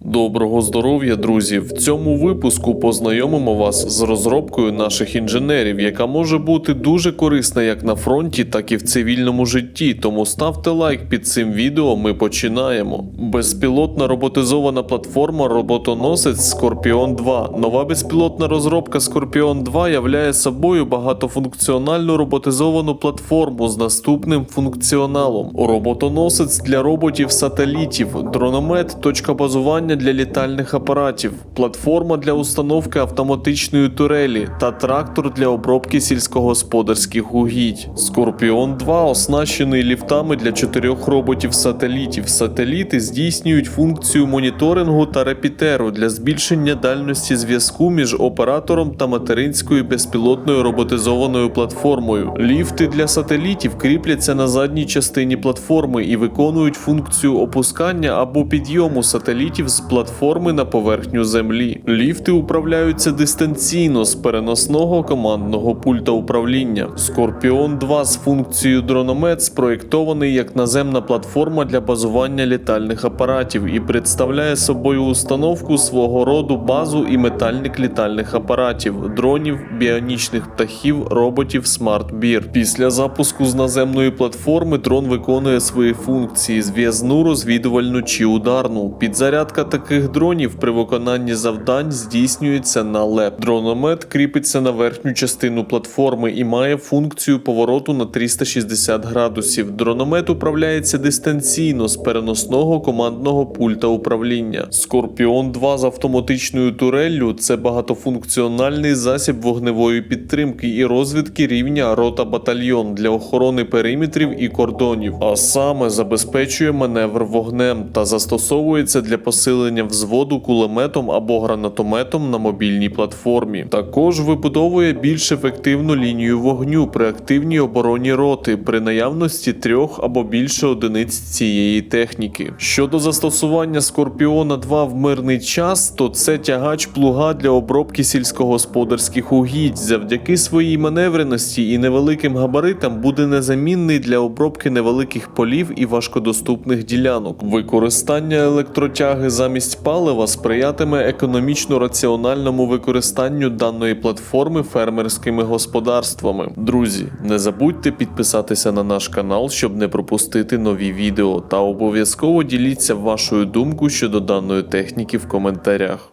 Доброго здоров'я, друзі! В цьому випуску познайомимо вас з розробкою наших інженерів, яка може бути дуже корисна як на фронті, так і в цивільному житті. Тому ставте лайк під цим відео. Ми починаємо. Безпілотна роботизована платформа роботоносець Scorpion 2. Нова безпілотна розробка Scorpion 2 являє собою багатофункціональну роботизовану платформу з наступним функціоналом: роботоносець для роботів сателітів, дрономет, точка базування для літальних апаратів, платформа для установки автоматичної турелі та трактор для обробки сільськогосподарських угідь. Скорпіон 2 оснащений ліфтами для чотирьох роботів-сателітів. Сателіти здійснюють функцію моніторингу та репітеру для збільшення дальності зв'язку між оператором та материнською безпілотною роботизованою платформою. Ліфти для сателітів кріпляться на задній частині платформи і виконують функцію опускання або підйому сателітів з платформи на поверхню землі. Ліфти управляються дистанційно з переносного командного пульта управління. Скорпіон 2 з функцією дрономет спроєктований як наземна платформа для базування літальних апаратів і представляє собою установку свого роду базу і метальник літальних апаратів, дронів, біонічних птахів, роботів смарт-бір. Після запуску з наземної платформи дрон виконує свої функції зв'язну, розвідувальну чи ударну. Підзарядка таких дронів при виконанні завдань здійснюється на ЛЕП. Дрономет кріпиться на верхню частину платформи і має функцію повороту на 360 градусів. Дрономет управляється дистанційно з переносного командного пульта управління. Скорпіон 2 з автоматичною туреллю це багатофункціональний засіб вогневої підтримки і розвідки рівня рота батальйон для охорони периметрів і кордонів, а саме забезпечує маневр вогнем та застосовується для посилення взводу кулеметом або гранатометом на мобільній платформі. Також вибудовує більш ефективну лінію вогню при активній обороні роти при наявності трьох або більше одиниць цієї техніки. Щодо застосування Скорпіона 2 в мирний час, то це тягач плуга для обробки сільськогосподарських угідь. Завдяки своїй маневреності і невеликим габаритам буде незамінний для обробки невеликих полів і важкодоступних ділянок. Використання електротяги замість палива сприятиме економічно раціональному використанню даної платформи фермерськими господарствами. Друзі, не забудьте підписатися на наш канал, щоб не пропустити нові відео, та обов'язково діліться вашою думкою щодо даної техніки в коментарях.